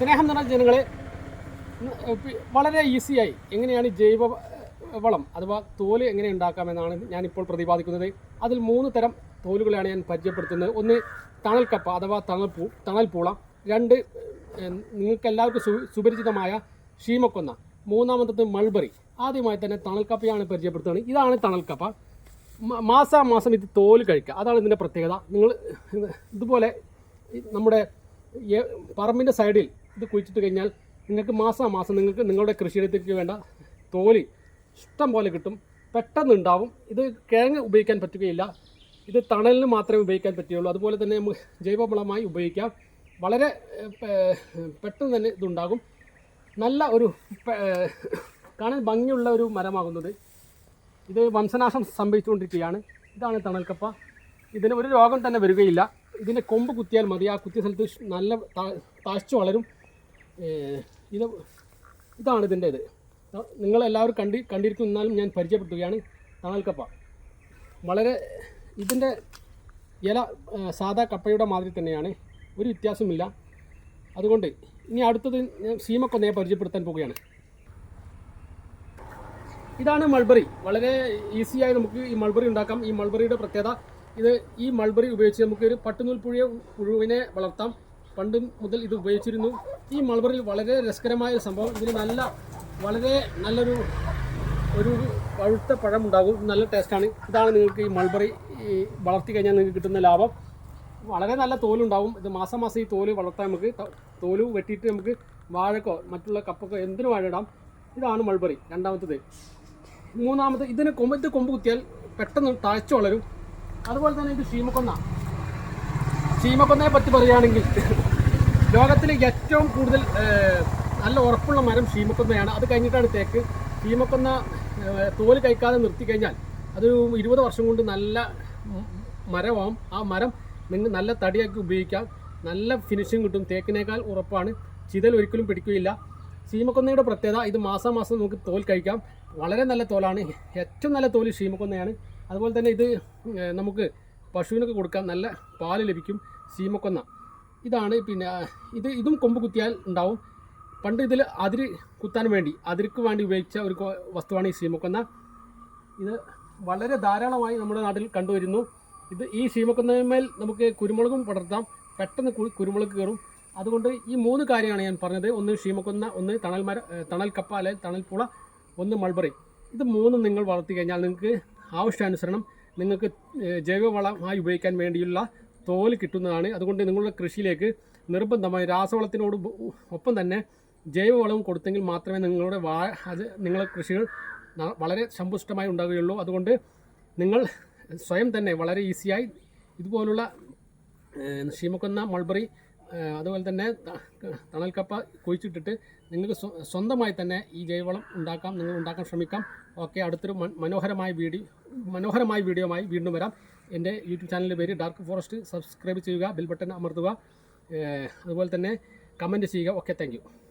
സ്നേഹം നിറഞ്ഞ ജനങ്ങളെ വളരെ ഈസിയായി എങ്ങനെയാണ് ജൈവ വളം അഥവാ തോൽ എങ്ങനെ ഉണ്ടാക്കാമെന്നാണ് ഞാനിപ്പോൾ പ്രതിപാദിക്കുന്നത്. അതിൽ മൂന്ന് തരം തോലുകളാണ് ഞാൻ പരിചയപ്പെടുത്തുന്നത്. ഒന്ന് തണൽക്കപ്പ കപ്പ അഥവാ തണൽപ്പൂ തണൽപ്പൂള രണ്ട് നിങ്ങൾക്ക് എല്ലാവർക്കും സുപരിചിതമായ ഷീമക്കൊന്ന. മൂന്നാമത്തത് മൾബറി. ആദ്യമായി തന്നെ തണൽക്കപ്പയാണ് പരിചയപ്പെടുത്തുന്നത്. ഇതാണ് തണൽക്കപ്പ. കപ്പ മാസം മാസാമാസം ഇത് തോൽ കഴിക്കുക. അതാണ് ഇതിന്റെ പ്രത്യേകത. നിങ്ങൾ ഇതുപോലെ നമ്മുടെ പറമ്പിന്റെ സൈഡിൽ ഇത് കുഴിച്ചിട്ട് കഴിഞ്ഞാൽ നിങ്ങൾക്ക് മാസം നിങ്ങൾക്ക് നിങ്ങളുടെ കൃഷിയിടത്തേക്ക് വേണ്ട തോലി ഇഷ്ടം പോലെ കിട്ടും. പെട്ടെന്ന് ഉണ്ടാവും ഇത് കിഴങ്ങ് ഉപയോഗിക്കാൻ പറ്റുകയില്ല. ഇത് തണലിന് മാത്രമേ ഉപയോഗിക്കാൻ പറ്റുകയുള്ളൂ. അതുപോലെ തന്നെ നമുക്ക് ജൈവവളമായി ഉപയോഗിക്കാം. വളരെ പെട്ടെന്ന് തന്നെ ഇതുണ്ടാകും. നല്ല ഒരു കാണാൻ ഭംഗിയുള്ള ഒരു മരമാകുന്നത്. ഇത് വംശനാശം സംഭവിച്ചുകൊണ്ടിരിക്കുകയാണ്. ഇതാണ് തണൽക്കപ്പ. ഇതിന് ഒരു രോഗം തന്നെ വരികയില്ല. ഇതിന്റെ കൊമ്പ് കുത്തിയാൽ മതി. ആ കുത്തിയ സ്ഥലത്ത് നല്ല താഴ്ച വളരും. ഇത് ഇതാണ് ഇതിന്റെ ഇത്. നിങ്ങളെല്ലാവരും കണ്ടി കണ്ടിരിക്കും എന്നാലും ഞാൻ പരിചയപ്പെടുത്തുകയാണ് തണൽക്കപ്പ വളരെ ഇതിന്റെ ഇല സാധാ കപ്പയുടെ മാതിരി തന്നെയാണ്. ഒരു വ്യത്യാസമില്ല അതുകൊണ്ട് ഇനി അടുത്തത് ഞാൻ സീമക്കൊന്നയെ പരിചയപ്പെടുത്താൻ പോവുകയാണ്. ഇതാണ് മൾബറി. വളരെ ഈസിയായി നമുക്ക് ഈ മൾബറി ഉണ്ടാക്കാം. ഈ മൾബറിയുടെ പ്രത്യേകത ഇത് ഈ മൾബറി ഉപയോഗിച്ച് നമുക്ക് ഒരു പട്ടുനൂൽ പുഴ പുഴുവിനെ വളർത്താം. പണ്ട് മുതൽ ഇത് ഉപയോഗിച്ചിരുന്നു. ഈ മൾബറിയിൽ വളരെ രസകരമായ ഒരു സംഭവം. ഇതിന് നല്ല വളരെ നല്ലൊരു ഒരു പഴുത്ത പഴം ഉണ്ടാകും നല്ല ടേസ്റ്റാണ് ഇതാണ് നിങ്ങൾക്ക് ഈ മൾബറി ഈ വളർത്തി കഴിഞ്ഞാൽ നിങ്ങൾക്ക് കിട്ടുന്ന ലാഭം. വളരെ നല്ല തോലുണ്ടാവും. ഇത് മാസം മാസം ഈ തോൽ വളർത്താൻ നമുക്ക് തോൽ വെട്ടിയിട്ട് നമുക്ക് വാഴക്കോ മറ്റുള്ള കപ്പക്കോ എന്തിനു വാഴ ഇടാം. ഇതാണ് മൾബറി രണ്ടാമത്തത്. മൂന്നാമത് ഇതിന് കൊമ്പ് ഇത് കൊമ്പ് കുത്തിയാൽ പെട്ടെന്ന് താഴ്ച വളരും. അതുപോലെ തന്നെ ഇത് ചീമക്കൊന്ന. ചീമക്കൊന്നയെ പറ്റി പറയുകയാണെങ്കിൽ ലോകത്തിൽ ഏറ്റവും കൂടുതൽ നല്ല ഉറപ്പുള്ള മരം ശീമക്കൊന്നയാണ് അത് കഴിഞ്ഞിട്ടാണ് തേക്ക്. ശീമക്കൊന്ന തോൽ കഴിക്കാതെ നിർത്തി കഴിഞ്ഞാൽ അതൊരു ഇരുപത് വർഷം കൊണ്ട് നല്ല മരമാവും. ആ മരം നിങ്ങൾ നല്ല തടിയാക്കി ഉപയോഗിക്കാം. നല്ല ഫിനിഷിങ് കിട്ടും. തേക്കിനേക്കാൾ ഉറപ്പാണ്. ചിതൽ ഒരിക്കലും പിടിക്കുകയില്ല. ശീമക്കൊന്നയുടെ പ്രത്യേകത ഇത് മാസം മാസം നമുക്ക് തോൽ കഴിക്കാം. വളരെ നല്ല തോലാണ്. ഏറ്റവും നല്ല തോൽ ശീമക്കൊന്നയാണ് അതുപോലെ തന്നെ ഇത് നമുക്ക് പശുവിനൊക്കെ കൊടുക്കാം നല്ല പാൽ ലഭിക്കും ശീമക്കൊന്ന ഇതാണ് പിന്നെ ഇത് ഇതും കൊമ്പ് കുത്തിയാൽ ഉണ്ടാവും. പണ്ട് ഇതിൽ അതിര് കുത്താൻ വേണ്ടി അതിർക്ക് വേണ്ടി ഉപയോഗിച്ച ഒരു വസ്തുവാണ് ഈ സീമക്കുന്ന ഇത് വളരെ ധാരാളമായി നമ്മുടെ നാട്ടിൽ കണ്ടുവരുന്നു. ഇത് ഈ ശീമക്കൊന്നമേൽ നമുക്ക് കുരുമുളകും പടർത്താം. പെട്ടെന്ന് കുരുമുളക് കയറും. അതുകൊണ്ട് ഈ മൂന്ന് കാര്യമാണ് ഞാൻ പറഞ്ഞത്. ഒന്ന് ഷീമക്കൊന്ന ഒന്ന് തണൽ മര തണൽ കപ്പ അല്ലെങ്കിൽ തണൽ പുള ഒന്ന് മൾബറി. ഇത് മൂന്നും നിങ്ങൾ വളർത്തി കഴിഞ്ഞാൽ നിങ്ങൾക്ക് ആവശ്യാനുസരണം നിങ്ങൾക്ക് ജൈവവളമായി ഉപയോഗിക്കാൻ വേണ്ടിയുള്ള തോൽ കിട്ടുന്നതാണ്. അതുകൊണ്ട് നിങ്ങളുടെ കൃഷിയിലേക്ക് നിർബന്ധമായി രാസവളത്തിനോട് ഒപ്പം തന്നെ ജൈവവളവും കൊടുത്തെങ്കിൽ മാത്രമേ നിങ്ങളുടെ വാ അത് നിങ്ങളുടെ കൃഷികൾ വളരെ സമ്പുഷ്ടമായി ഉണ്ടാവുകയുള്ളൂ. അതുകൊണ്ട് നിങ്ങൾ സ്വയം തന്നെ വളരെ ഈസിയായി ഇതുപോലുള്ള ഷീമക്കൊന്ന മൾബറി അതുപോലെ തന്നെ തണൽക്കപ്പ കുഴിച്ചിട്ടിട്ട് നിങ്ങൾക്ക് സ്വന്തമായി തന്നെ ഈ ജൈവവളം ഉണ്ടാക്കാം നിങ്ങൾ ഉണ്ടാക്കാൻ ശ്രമിക്കാം. ഓക്കെ അടുത്തൊരു മനോഹരമായ വീഡിയോ മനോഹരമായ വീഡിയോമായി വീണ്ടും വരാം. എന്റെ യൂട്യൂബ് ചാനലിന്റെ പേര് ഡാർക്ക് ഫോറസ്റ്റ്. സബ്സ്ക്രൈബ് ചെയ്യുക ബെൽ ബട്ടൺ അമർത്തുക. അതുപോലെ തന്നെ കമന്റ് ചെയ്യുക. Okay thank